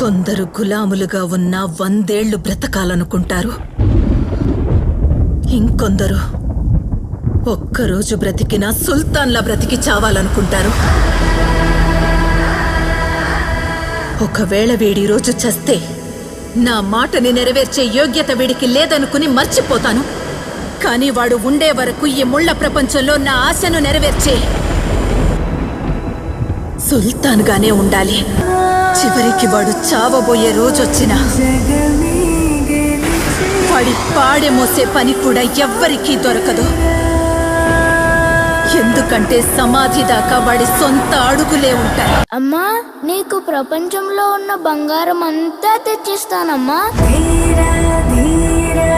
కొందరు గులాములుగా ఉన్న వందేళ్ళు బ్రతకాలనుకుంటారు. ఇంకొందరు ఒక్కరోజు బ్రతికిన సుల్తాన్లా బ్రతికి చావాలనుకుంటారు. ఒకవేళ వీడి రోజు చస్తే నా మాటని నెరవేర్చే యోగ్యత వీడికి లేదనుకుని మర్చిపోతాను. కానీ వాడు ఉండే వరకు ఈ ముళ్ళ ప్రపంచంలో నా ఆశను నెరవేర్చే సుల్తాన్గానే ఉండాలి. చివరికి వాడు చావబోయే రోజొచ్చినా. వాడి పాడె మోసే పని కూడా ఎవ్వరికీ దొరకదు. ఎందుకంటే సమాధి దాకా వాడి సొంత అడుగులే ఉంటాయి. అమ్మా నీకు ప్రపంచంలో ఉన్న బంగారం అంతా తెచ్చిస్తానమ్మా. ధీర ధీర. ధీర